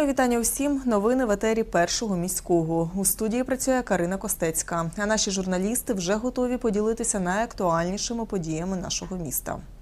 Мої вітання усім. Новини в етері першого міського. У студії працює Карина Костецька. А наші журналісти вже готові поділитися найактуальнішими подіями нашого міста. –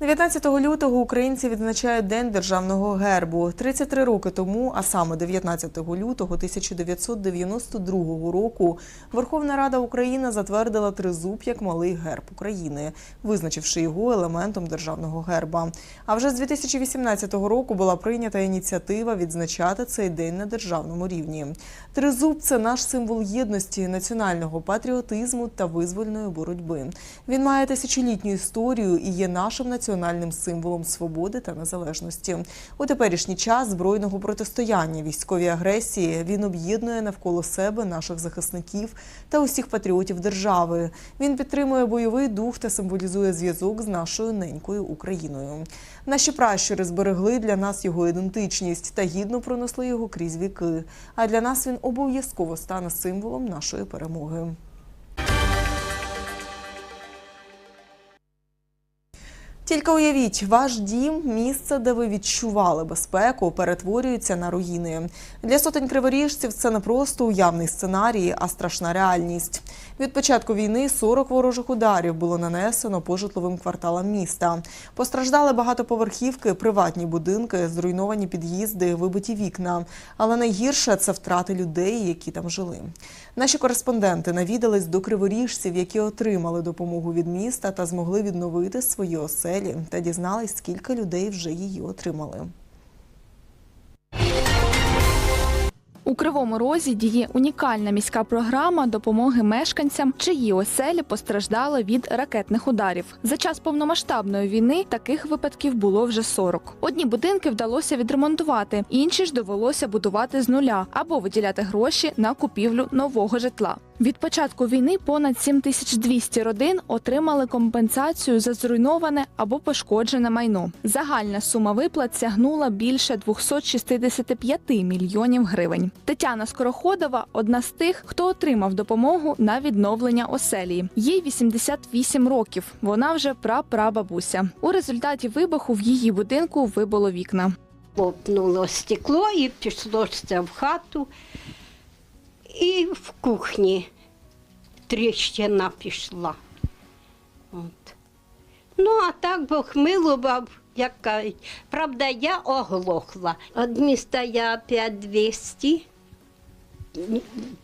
19 лютого українці відзначають День державного гербу. 33 роки тому, а саме 19 лютого 1992 року, Верховна Рада України затвердила тризуб як малий герб України, визначивши його елементом державного герба. А вже з 2018 року була прийнята ініціатива відзначати цей день на державному рівні. Тризуб це наш символ єдності, національного патріотизму та визвольної боротьби. Він має тисячолітню історію і є нашим національним символом свободи та незалежності. У теперішній час збройного протистояння військовій агресії він об'єднує навколо себе наших захисників та усіх патріотів держави. Він підтримує бойовий дух та символізує зв'язок з нашою ненькою Україною. Наші пращури зберегли для нас його ідентичність та гідно пронесли його крізь віки. А для нас він обов'язково стане символом нашої перемоги. Тільки уявіть, ваш дім, місце, де ви відчували безпеку, перетворюється на руїни. Для сотень криворіжців це не просто уявний сценарій, а страшна реальність. Від початку війни 40 ворожих ударів було нанесено по житловим кварталам міста. Постраждали багатоповерхівки, приватні будинки, зруйновані під'їзди, вибиті вікна. Але найгірше це втрати людей, які там жили. Наші кореспонденти навідались до криворіжців, які отримали допомогу від міста та змогли відновити свої оселі, та дізнались, скільки людей вже її отримали. У Кривому Розі діє унікальна міська програма допомоги мешканцям, чиї оселі постраждали від ракетних ударів. За час повномасштабної війни таких випадків було вже 40. Одні будинки вдалося відремонтувати, інші ж довелося будувати з нуля або виділяти гроші на купівлю нового житла. Від початку війни понад 7200 родин отримали компенсацію за зруйноване або пошкоджене майно. Загальна сума виплат сягнула більше 265 мільйонів гривень. Тетяна Скороходова одна з тих, хто отримав допомогу на відновлення оселі. Їй 88 років. Вона вже прапрабабуся. У результаті вибуху в її будинку вибило вікна. Лопнуло стекло і пішло це в хату. І в кухні тріщина пішла. От. Ну, а так Бог милував, як кажуть. Правда, я оглохла. Від міста я 5200,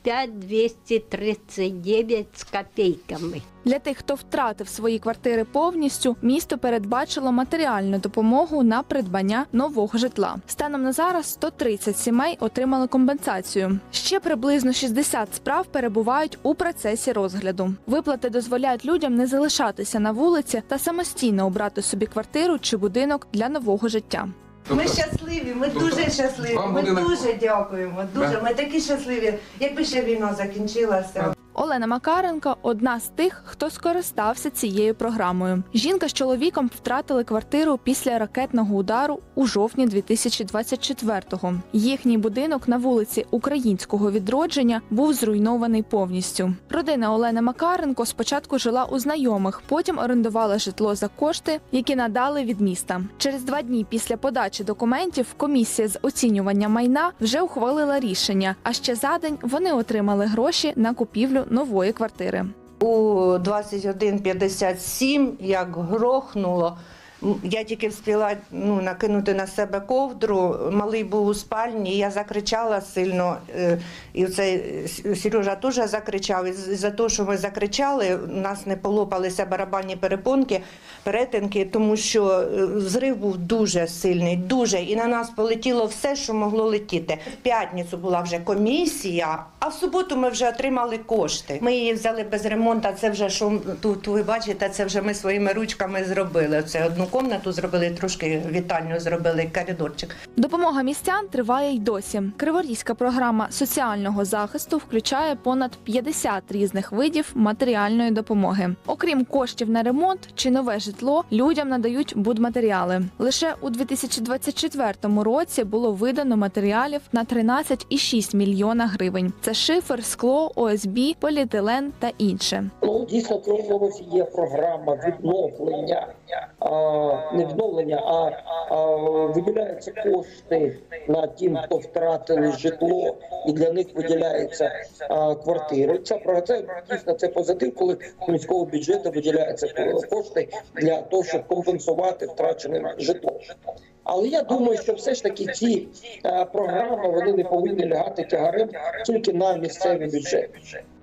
5239 з копійками. Для тих, хто втратив свої квартири повністю, місто передбачило матеріальну допомогу на придбання нового житла. Станом на зараз 130 сімей отримали компенсацію. Ще приблизно 60 справ перебувають у процесі розгляду. Виплати дозволяють людям не залишатися на вулиці та самостійно обрати собі квартиру чи будинок для нового життя. Ми щасливі, ми Тобто дуже щасливі. Ми дуже дякуємо. Дуже Да? ми такі щасливі. Якби ще війна закінчилася. Олена Макаренко одна з тих, хто скористався цією програмою. Жінка з чоловіком втратили квартиру після ракетного удару у жовтні 2024-го. Їхній будинок на вулиці Українського відродження був зруйнований повністю. Родина Олени Макаренко спочатку жила у знайомих, потім орендувала житло за кошти, які надали від міста. Через два дні після подачі документів комісія з оцінювання майна вже ухвалила рішення. А ще за день вони отримали гроші на купівлю нової квартири. У 21.57 як грохнуло. Я тільки встигла ну, накинути на себе ковдру. Малий був у спальні, я закричала сильно. е, І цей Сережа теж закричав. І за те, що ми закричали, у нас не полопалися барабанні перепонки, перетинки, тому що е, взрив був дуже сильний, дуже. І на нас полетіло все, що могло летіти. В п'ятницю була вже комісія, а в суботу ми вже отримали кошти. Ми її взяли без ремонту. Це вже що тут ви бачите, це вже ми своїми ручками зробили. Це одну кімнату зробили, трошки вітальню зробили, коридорчик. Допомога містян триває й досі. Криворізька програма соціального захисту включає понад 50 різних видів матеріальної допомоги. Окрім коштів на ремонт чи нове житло, людям надають будматеріали. Лише у 2024 році було видано матеріалів на 13,6 мільйона гривень. Це шифер, скло, ОСБ, поліетилен та інше. Ну, дійсно, є програма відновлення не відновлення, а, виділяються кошти на тим, хто втратили житло, і для них виділяються квартири. Це про це дійсно це позитив, коли міського бюджету виділяються кошти для того, щоб компенсувати втрачене житло. Але я думаю, що все ж таки ці програми вони не повинні лягати тягарем тільки на місцевий бюджет.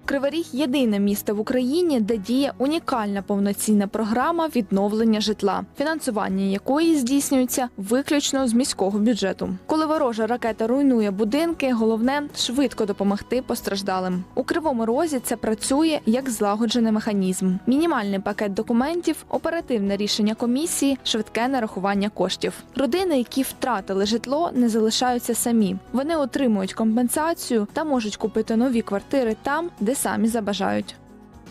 Кривий єдине місто в Україні, де діє унікальна повноцінна програма відновлення житла, фінансування якої здійснюється виключно з міського бюджету. Коли ворожа ракета руйнує будинки, головне швидко допомогти постраждалим. У кривому розі це працює як злагоджений механізм. Мінімальний пакет документів, оперативне рішення комісії, швидке нарахування коштів. Родини, які втратили житло, не залишаються самі. Вони отримують компенсацію та можуть купити нові квартири там, де самі забажають.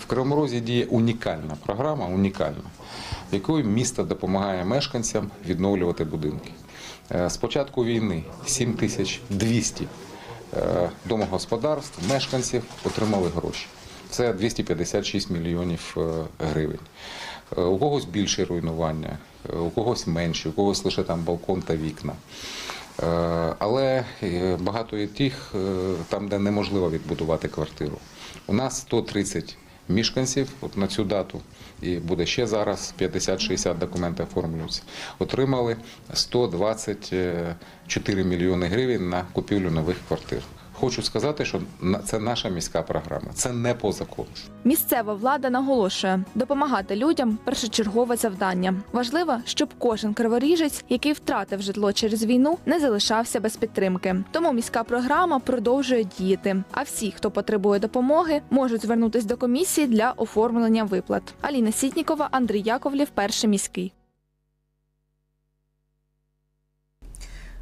В Кривому Розі діє унікальна програма, унікальна, якою місто допомагає мешканцям відновлювати будинки. Е, З початку війни 7200 е, домогосподарств, мешканців отримали гроші. Це 256 мільйонів е, гривень. У когось більше руйнування, у когось менше, у когось лише там балкон та вікна. Але багато є тих, там, де неможливо відбудувати квартиру. У нас 130 мешканців от на цю дату, і буде ще зараз 50-60 документів оформлюються. Отримали 124 мільйони гривень на купівлю нових квартир. Хочу сказати, що це наша міська програма, це не по закону. Місцева влада наголошує, допомагати людям першочергове завдання. Важливо, щоб кожен криворіжець, який втратив житло через війну, не залишався без підтримки. Тому міська програма продовжує діяти. А всі, хто потребує допомоги, можуть звернутися до комісії для оформлення виплат. Аліна Сітнікова, Андрій Яковлів, перший міський.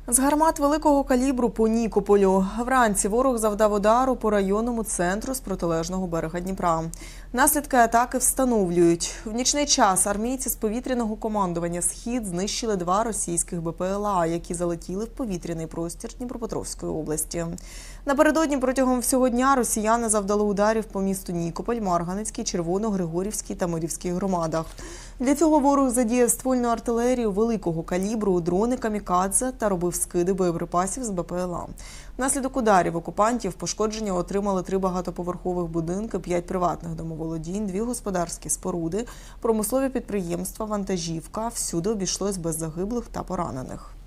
З гармат великого калібру по Нікополю. Вранці ворог завдав удару по районному центру з протилежного берега Дніпра. Наслідки атаки встановлюють. В нічний час армійці з повітряного командування Схід знищили два російських БПЛА, які залетіли в повітряний простір Дніпропетровської області. Напередодні протягом всього дня росіяни завдали ударів по місту Нікополь, Марганецькій, Червоно-Григорівській та Мирівській громадах. Для цього ворог задіяв ствольну артилерію великого калібру, дрони камікадзе та робив скиди боєприпасів з БПЛА. Внаслідок ударів окупантів пошкодження отримали три багатоповерхових будинки, п'ять приватних домоволодінь, дві господарські споруди, промислові підприємства, вантажівка. Всюди обійшлось без загиблих та поранених. –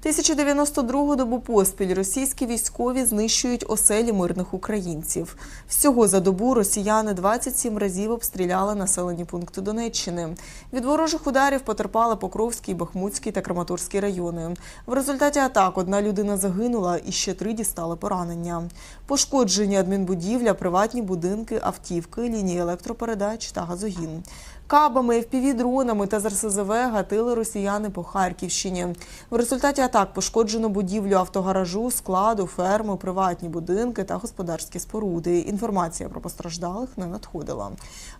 1092 добу поспіль російські військові знищують оселі мирних українців. Всього за добу росіяни 27 разів обстріляли населені пункти Донеччини. Від ворожих ударів потерпали Покровський, Бахмутський та Краматорський райони. В результаті атак одна людина загинула і ще три дістали поранення. Пошкоджені адмінбудівля, приватні будинки, автівки, лінії електропередач та газогін. Кабами, FPV-дронами та з РСЗВ гатили росіяни по Харківщині. В результаті атак пошкоджено будівлю автогаражу, складу, ферму, приватні будинки та господарські споруди. Інформація про постраждалих не надходила.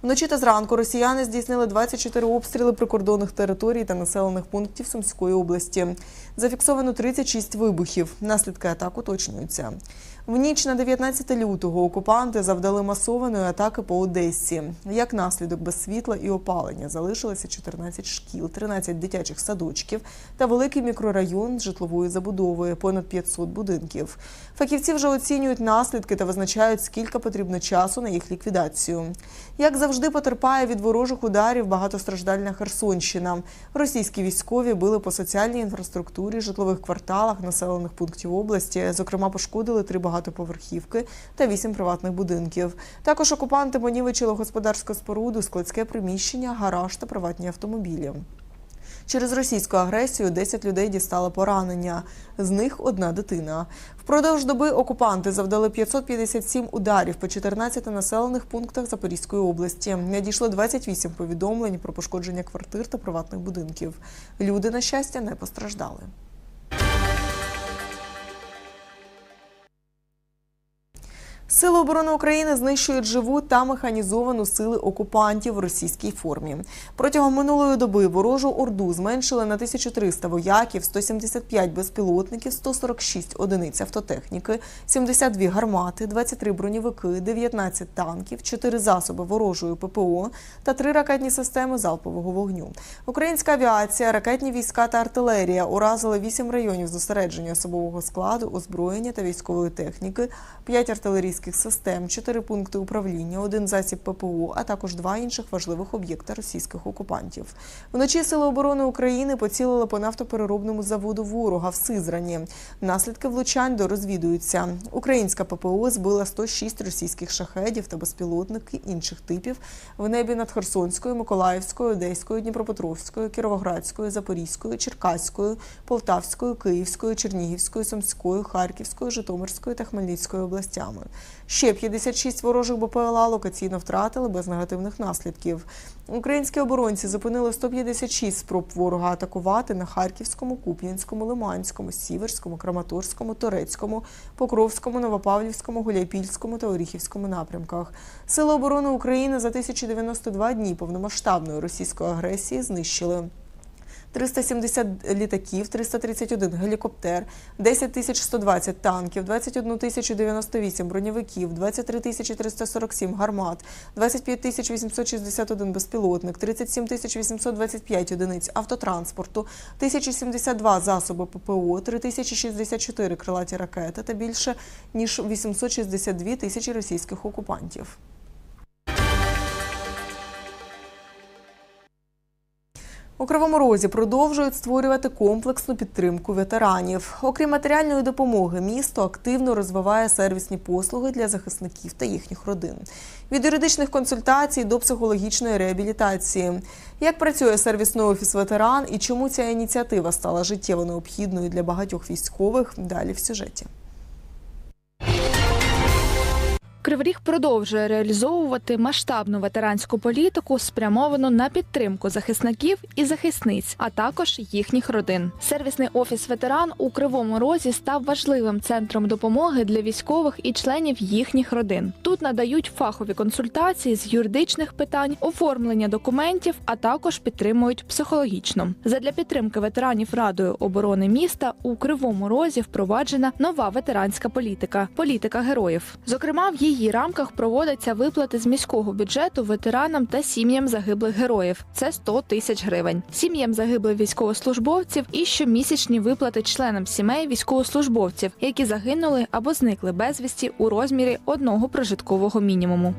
Вночі та зранку росіяни здійснили 24 обстріли прикордонних територій та населених пунктів Сумської області. Зафіксовано 36 вибухів. Наслідки атак уточнюються. В ніч на 19 лютого окупанти завдали масованої атаки по Одесі. Як наслідок без світла і опалення залишилося 14 шкіл, 13 дитячих садочків та великий мікрорайон з житловою забудовою, понад 500 будинків. Фахівці вже оцінюють наслідки та визначають, скільки потрібно часу на їх ліквідацію. Як завжди, потерпає від ворожих ударів багатостраждальна Херсонщина. Російські військові били по соціальній інфраструктурі, житлових кварталах населених пунктів області. Зокрема, пошкодили три багатоповерхівки та вісім приватних будинків. Також окупанти понівечили господарську споруду, складське приміщення, гараж та приватні автомобілі. Через російську агресію 10 людей дістали поранення, з них одна дитина. Впродовж доби окупанти завдали 557 ударів по 14 населених пунктах Запорізької області. Надійшло 28 повідомлень про пошкодження квартир та приватних будинків. Люди, на щастя, не постраждали. Сили оборони України знищують живу та механізовану сили окупантів в російській формі. Протягом минулої доби ворожу орду зменшили на 1300 вояків, 175 безпілотників, 146 одиниць автотехніки, 72 гармати, 23 броньовики, 19 танків, 4 засоби ворожої ППО та 3 ракетні системи залпового вогню. Українська авіація, ракетні війська та артилерія уразили 8 районів зосередження особового складу, озброєння та військової техніки, 5 артилерійських систем, 4 пункти управління, один засіб ППО, а також два інших важливих об'єкта російських окупантів. Вночі Сили оборони України поцілили по нафтопереробному заводу ворога в Сизрані. Наслідки влучань дорозвідуються. Українська ППО збила 106 російських шахедів та безпілотники інших типів в небі над Херсонською, Миколаївською, Одеською, Дніпропетровською, Кіровоградською, Запорізькою, Черкаською, Полтавською, Київською, Чернігівською, Сумською, Харківською, Житомирською та Хмельницькою областями. Ще 56 ворожих БПЛА локаційно втратили без негативних наслідків. Українські оборонці зупинили 156 спроб ворога атакувати на Харківському, Куп'янському, Лиманському, Сіверському, Краматорському, Торецькому, Покровському, Новопавлівському, Гуляйпільському та Оріхівському напрямках. Сили оборони України за 1092 дні повномасштабної російської агресії знищили 370 літаків, 331 гелікоптер, 10 120 танків, 21 098 броньовиків, 23 347 гармат, 25 861 безпілотник, 37 825 одиниць автотранспорту, 1072 засоби ППО, 3064 крилаті ракети та більше ніж 862 тисячі російських окупантів. У Кривому Розі продовжують створювати комплексну підтримку ветеранів. Окрім матеріальної допомоги, місто активно розвиває сервісні послуги для захисників та їхніх родин. Від юридичних консультацій до психологічної реабілітації. Як працює сервісний офіс ветеран і чому ця ініціатива стала життєво необхідною для багатьох військових? Далі в сюжеті. Кривий Ріг продовжує реалізовувати масштабну ветеранську політику, спрямовану на підтримку захисників і захисниць, а також їхніх родин. Сервісний офіс ветеран у Кривому Розі став важливим центром допомоги для військових і членів їхніх родин. Тут надають фахові консультації з юридичних питань, оформлення документів, а також підтримують психологічно. Задля підтримки ветеранів Радою оборони міста у Кривому Розі впроваджена нова ветеранська політика політика героїв. Зокрема, в її рамках проводяться виплати з міського бюджету ветеранам та сім'ям загиблих героїв. Це 100 тисяч гривень. Сім'ям загиблих військовослужбовців і щомісячні виплати членам сімей військовослужбовців, які загинули або зникли безвісті у розмірі одного прожиткового мінімуму.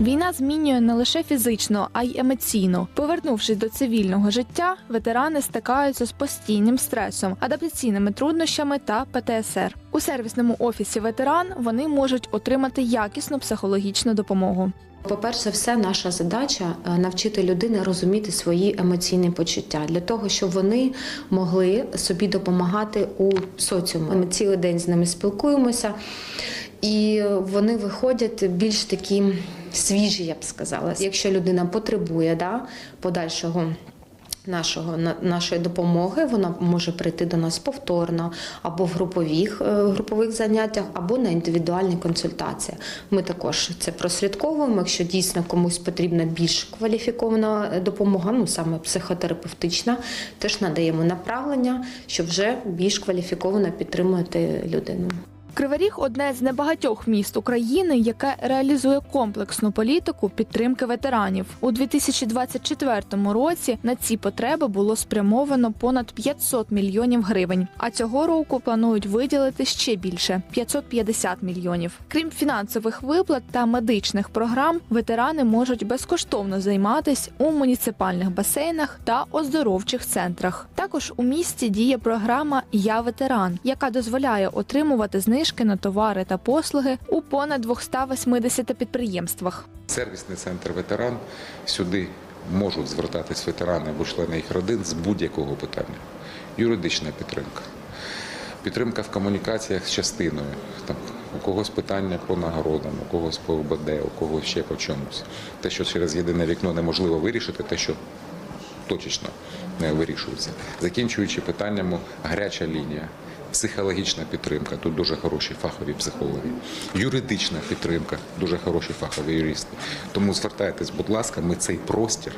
Війна змінює не лише фізично, а й емоційно. Повернувшись до цивільного життя, ветерани стикаються з постійним стресом, адаптаційними труднощами та ПТСР. У сервісному офісі ветеран вони можуть отримати якісну психологічну допомогу. По-перше, все, наша задача е, навчити людини розуміти свої емоційні почуття для того, щоб вони могли собі допомагати у соціумі. Ми цілий день з ними спілкуємося, і вони виходять більш такі свіжі, я б сказала. Якщо людина потребує да, подальшого. Нашого на- нашої допомоги вона може прийти до нас повторно або в групових, е, групових заняттях, або на індивідуальні консультації. Ми також це прослідковуємо. Якщо дійсно комусь потрібна більш кваліфікована е, допомога, ну саме психотерапевтична, теж надаємо направлення, щоб вже більш кваліфіковано підтримувати людину. Кривий одне з небагатьох міст України, яке реалізує комплексну політику підтримки ветеранів. У 2024 році на ці потреби було спрямовано понад 500 мільйонів гривень. А цього року планують виділити ще більше 550 мільйонів. Крім фінансових виплат та медичних програм, ветерани можуть безкоштовно займатися у муніципальних басейнах та оздоровчих центрах. Також у місті діє програма Я ветеран, яка дозволяє отримувати знижки на товари та послуги у понад 280 підприємствах. Сервісний центр ветеран сюди можуть звертатись ветерани або члени їх родин з будь-якого питання. Юридична підтримка, підтримка в комунікаціях з частиною. Там, у когось питання по нагородам, у когось по ОБД, у когось ще по чомусь. Те, що через єдине вікно неможливо вирішити, те, що точечно е, вирішуються. Закінчуючи питаннями гаряча лінія. Психологічна підтримка, тут дуже хороші фахові психологи, юридична підтримка, дуже хороші фахові юристи. Тому звертайтесь, будь ласка, ми цей простір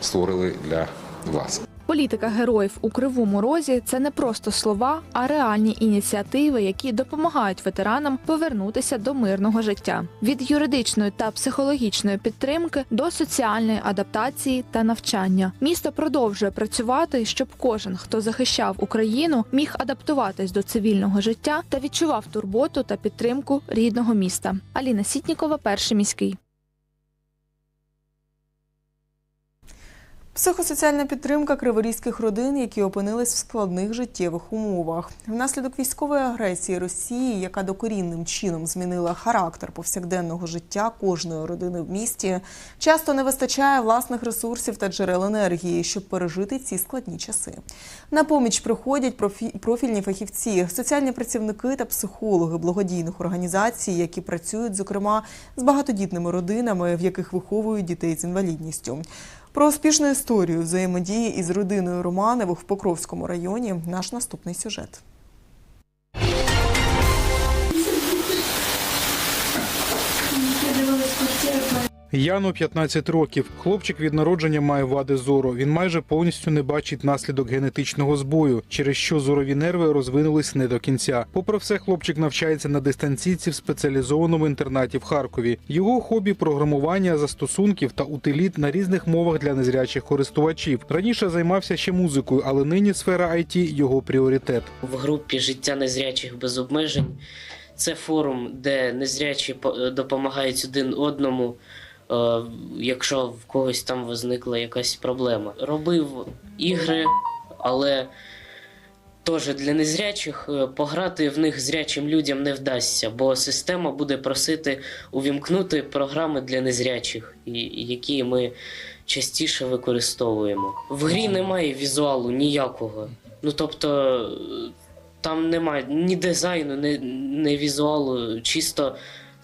створили для вас. Політика героїв у кривому розі це не просто слова, а реальні ініціативи, які допомагають ветеранам повернутися до мирного життя. Від юридичної та психологічної підтримки до соціальної адаптації та навчання. Місто продовжує працювати, щоб кожен, хто захищав Україну, міг адаптуватись до цивільного життя та відчував турботу та підтримку рідного міста. Аліна Сітнікова, перший міський. Психосоціальна підтримка криворізьких родин, які опинились в складних життєвих умовах. Внаслідок військової агресії Росії, яка докорінним чином змінила характер повсякденного життя кожної родини в місті, часто не вистачає власних ресурсів та джерел енергії, щоб пережити ці складні часи. На поміч приходять профі- профільні фахівці, соціальні працівники та психологи благодійних організацій, які працюють, зокрема, з багатодітними родинами, в яких виховують дітей з інвалідністю. Про успішну історію взаємодії із родиною Романових в Покровському районі наш наступний сюжет. Яну 15 років. Хлопчик від народження має вади зору. Він майже повністю не бачить наслідок генетичного збою, через що зорові нерви розвинулись не до кінця. Попри все, хлопчик навчається на дистанційці в спеціалізованому інтернаті в Харкові. Його хобі програмування застосунків та утиліт на різних мовах для незрячих користувачів. Раніше займався ще музикою, але нині сфера IT – його пріоритет. в групі життя незрячих без обмежень. Це форум, де незрячі по- допомагають один одному, якщо в когось там виникла якась проблема. Робив ігри, але теж для незрячих е, пограти в них зрячим людям не вдасться, бо система буде просити увімкнути програми для незрячих, які ми частіше використовуємо. В грі немає візуалу ніякого. Ну тобто е, там немає ні дизайну, ні, ні візуалу, чисто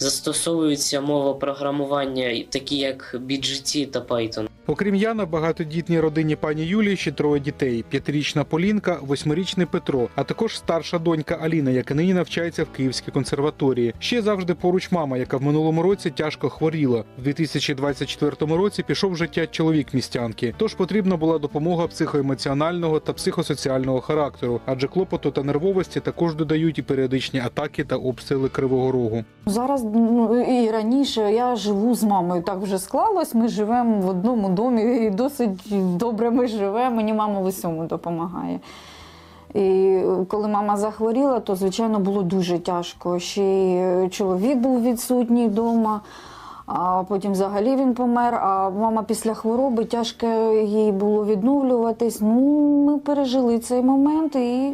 застосовується мова програмування, такі як BGT та Python. Окрім Яна, багатодітній родині пані Юлії ще троє дітей: п'ятирічна Полінка, восьмирічний Петро, а також старша донька Аліна, яка нині навчається в Київській консерваторії. Ще завжди поруч мама, яка в минулому році тяжко хворіла. В 2024 році пішов життя чоловік містянки. Тож потрібна була допомога психоемоціонального та психосоціального характеру, адже клопоту та нервовості також додають і періодичні атаки та обстріли Кривого Рогу. Зараз ну, і раніше я живу з мамою. Так вже склалось. Ми живемо в одному домі і досить добре ми живемо. Мені мама в усьому допомагає. І коли мама захворіла, то звичайно було дуже тяжко. Ще й чоловік був відсутній вдома, а потім взагалі він помер. А мама після хвороби тяжко їй було відновлюватись. Ну, ми пережили цей момент і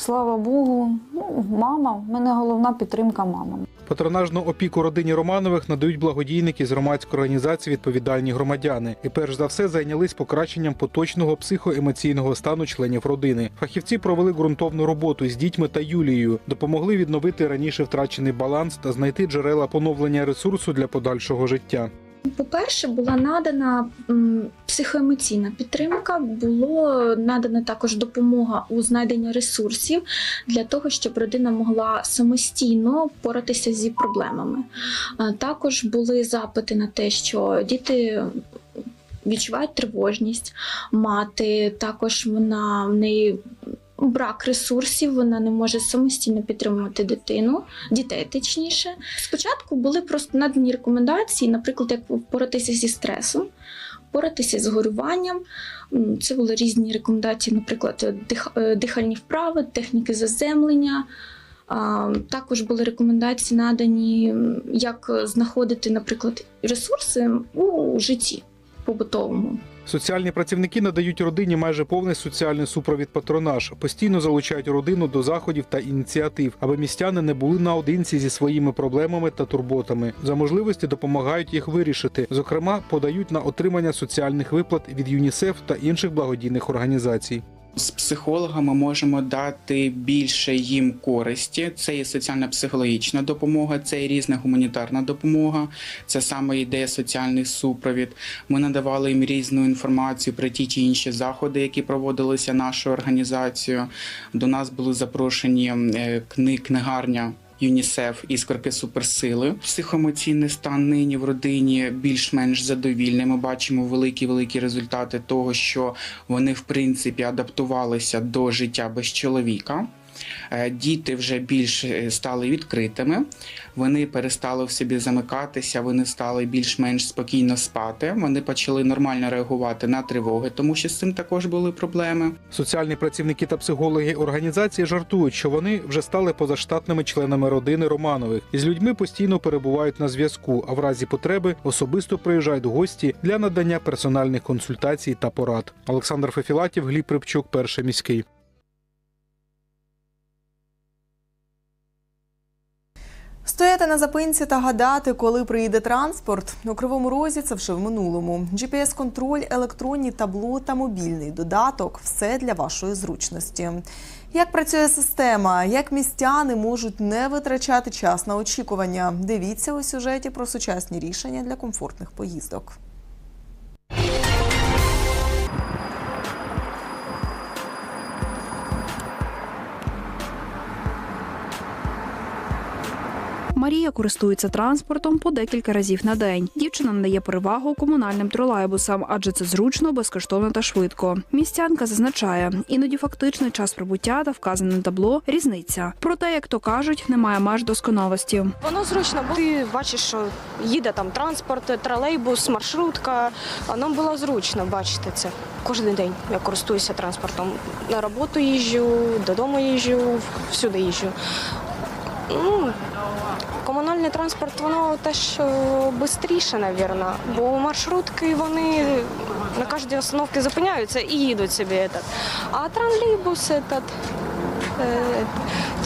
слава Богу, ну, мама, в мене головна підтримка мама. Патронажну опіку родині Романових надають благодійники з громадської організації відповідальні громадяни. І перш за все зайнялись покращенням поточного психоемоційного стану членів родини. Фахівці провели ґрунтовну роботу з дітьми та Юлією, допомогли відновити раніше втрачений баланс та знайти джерела поновлення ресурсу для подальшого життя. По-перше, була надана психоемоційна підтримка, було надана також допомога у знайденні ресурсів для того, щоб родина могла самостійно впоратися зі проблемами. Також були запити на те, що діти. Відчувають тривожність, мати також вона в неї брак ресурсів, вона не може самостійно підтримувати дитину, дітей точніше. Спочатку були просто надані рекомендації, наприклад, як впоратися зі стресом, впоратися з горюванням. Це були різні рекомендації, наприклад, е, дихальні вправи, техніки заземлення. Також були рекомендації надані, як знаходити, наприклад, ресурси у житті побутовому. Соціальні працівники надають родині майже повний соціальний супровід патронаж, постійно залучають родину до заходів та ініціатив, аби містяни не були наодинці зі своїми проблемами та турботами. За можливості допомагають їх вирішити. Зокрема, подають на отримання соціальних виплат від ЮНІСЕФ та інших благодійних організацій. З психологами можемо дати більше їм користі. Це і соціально-психологічна допомога, це і різна гуманітарна допомога. Це саме ідея соціальний супровід. Ми надавали їм різну інформацію про ті чи інші заходи, які проводилися нашою організацією. До нас були запрошені е, книгарня. ЮНІСЕФ іскорки суперсили. Психоемоційний стан нині в родині більш-менш задовільний. Ми бачимо великі великі результати того, що вони в принципі адаптувалися до життя без чоловіка. Е, Діти вже більш е, стали відкритими, вони перестали в собі замикатися, вони стали більш-менш спокійно спати. Вони почали нормально реагувати на тривоги, тому що з цим також були проблеми. Соціальні працівники та психологи організації жартують, що вони вже стали позаштатними членами родини Романових і з людьми постійно перебувають на зв'язку, а в разі потреби особисто приїжджають гості для надання персональних консультацій та порад. Олександр Фефілатів, Гліб Припчук, перший міський. Стояти на запинці та гадати, коли приїде транспорт. У Кривому Розі це вже в минулому. GPS-контроль, електронні табло та мобільний додаток все для вашої зручності. Як працює система? Як містяни можуть не витрачати час на очікування? Дивіться у сюжеті про сучасні рішення для комфортних поїздок. Марія користується транспортом по декілька разів на день. Дівчина надає перевагу комунальним тролейбусам, адже це зручно, безкоштовно та швидко. Містянка зазначає, іноді фактичний час прибуття та вказане табло різниця. Проте, як то кажуть, немає меж досконалості. Воно зручно, бо ти бачиш, що їде там транспорт, тролейбус, маршрутка. Нам було зручно бачити це. Кожен день я користуюся транспортом. На роботу їжджу, додому їжджу, всюди їжджу. Ну, комунальний транспорт, воно теж швидше, мабуть, бо маршрутки вони на кожній остановці зупиняються і їдуть собі. А тролейбус этот, е,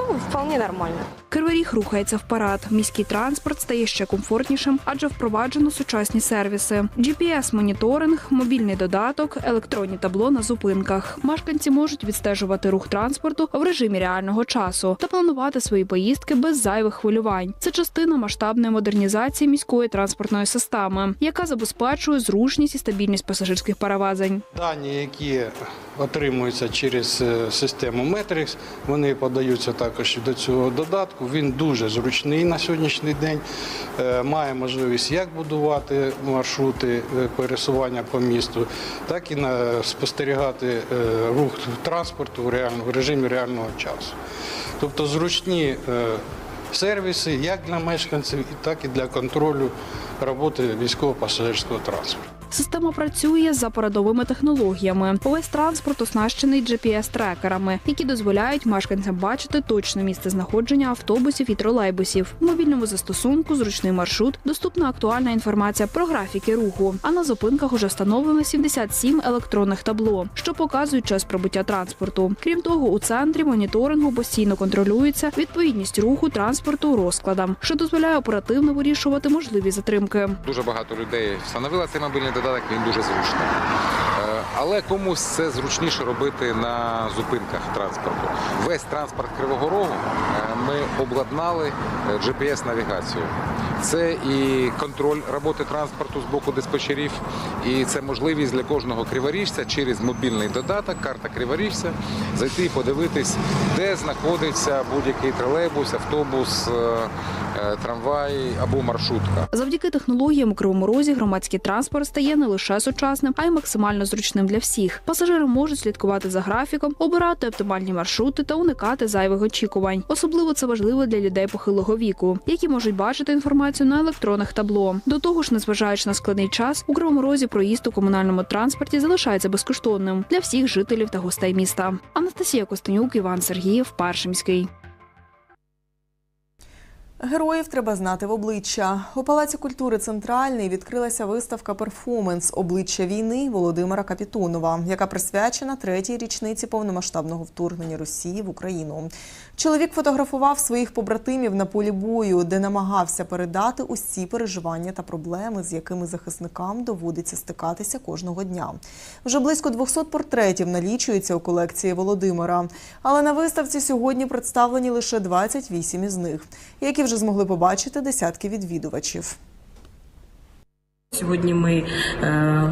ну, вполне нормально. Кривий Ріг рухається вперед. Міський транспорт стає ще комфортнішим, адже впроваджено сучасні сервіси: GPS-моніторинг, мобільний додаток, електронні табло на зупинках. Мешканці можуть відстежувати рух транспорту в режимі реального часу та планувати свої поїздки без зайвих хвилювань. Це частина масштабної модернізації міської транспортної системи, яка забезпечує зручність і стабільність пасажирських перевезень. Дані, які отримуються через е, систему Metrix, вони подаються також до цього додатку. Він дуже зручний на сьогоднішній день. Е, Має можливість як будувати маршрути е, пересування по місту, так і спостерігати рух транспорту в режимі реального часу. Тобто зручні сервіси як для мешканців, так і для контролю роботи військово-пасажирського транспорту. Система працює за передовими технологіями. Увесь транспорт оснащений GPS-трекерами, які дозволяють мешканцям бачити точне місце знаходження автобусів і тролейбусів. В мобільному застосунку зручний маршрут, доступна актуальна інформація про графіки руху. А на зупинках уже встановлено 77 електронних табло, що показують час прибуття транспорту. Крім того, у центрі моніторингу постійно контролюється відповідність руху транспорту розкладам, що дозволяє оперативно вирішувати можливі затримки. Дуже багато людей встановили цей мобільний додаток, він дуже зручний. Але комусь це зручніше робити на зупинках транспорту. Весь транспорт Кривого Рогу е, ми обладнали е, GPS-навігацією. Це і контроль роботи транспорту з боку диспетчерів, і це можливість для кожного криворіжця через мобільний додаток, карта криворіжця, зайти і подивитись, де знаходиться будь-який тролейбус, автобус, е, трамвай або маршрутка. Завдяки технологіям у Кривому Розі громадський транспорт стає не лише сучасним, а й максимально зручним для всіх. Пасажири можуть слідкувати за графіком, обирати оптимальні маршрути та уникати зайвих очікувань. Особливо це важливо для людей похилого віку, які можуть бачити інформацію на електронних табло. До того ж, незважаючи на складний час, у Кривому Розі проїзд у комунальному транспорті залишається безкоштовним для всіх жителів та гостей міста. Анастасія Костенюк, Іван Сергіїв, перший міський. Героїв треба знати в обличчя. У Палаці культури Центральний відкрилася виставка «Перформанс. Обличчя війни Володимира Капітонова, яка присвячена третій річниці повномасштабного вторгнення Росії в Україну. Чоловік фотографував своїх побратимів на полі бою, де намагався передати усі переживання та проблеми, з якими захисникам доводиться стикатися кожного дня. Вже близько 200 портретів налічується у колекції Володимира. Але на виставці сьогодні представлені лише 28 із них, які вже змогли побачити десятки відвідувачів. Сьогодні ми е,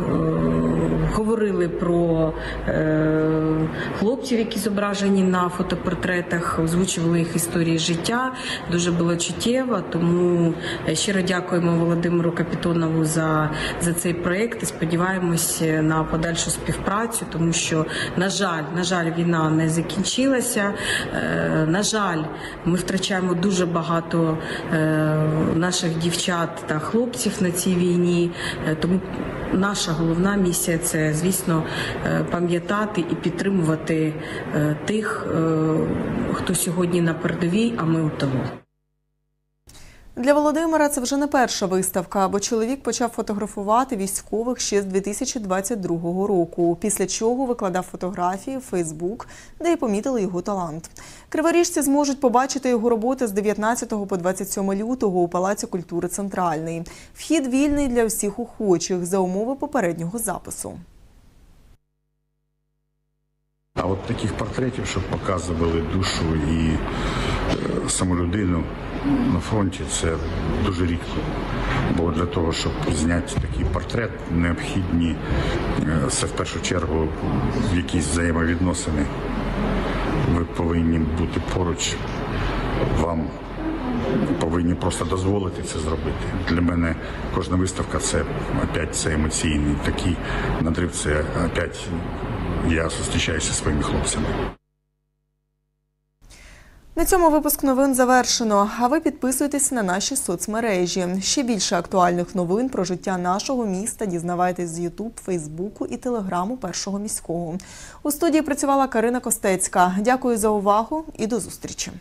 говорили про е, хлопців, які зображені на фотопортретах, озвучували їх історії життя. Дуже було чуттєво. Тому щиро дякуємо Володимиру Капітонову за, за цей проєкт і сподіваємось на подальшу співпрацю, тому що, на жаль, на жаль, війна не закінчилася. Е, на жаль, ми втрачаємо дуже багато е, наших дівчат та хлопців на цій війні. Е, Тому наша головна місія це, звісно, е, пам'ятати і підтримувати е, тих, е, хто сьогодні на передовій, а ми у тилу. Для Володимира це вже не перша виставка, бо чоловік почав фотографувати військових ще з 2022 року, після чого викладав фотографії в Фейсбук, де й помітили його талант. Криворіжці зможуть побачити його роботи з 19 по 27 лютого у Палаці культури Центральний. Вхід вільний для всіх охочих за умови попереднього запису. А от таких портретів, щоб показували душу і е, саму людину на фронті, це дуже рідко. Бо для того, щоб зняти такий портрет, необхідні е, це в першу чергу якісь взаємовідносини. Ви повинні бути поруч, вам повинні просто дозволити це зробити. Для мене кожна виставка це опять це емоційний такий надрив. Це опять я зустрічаюся зі своїми хлопцями. На цьому випуск новин завершено. А ви підписуйтесь на наші соцмережі. Ще більше актуальних новин про життя нашого міста дізнавайтесь з Ютуб, Фейсбуку і Телеграму Першого міського. У студії працювала Карина Костецька. Дякую за увагу і до зустрічі.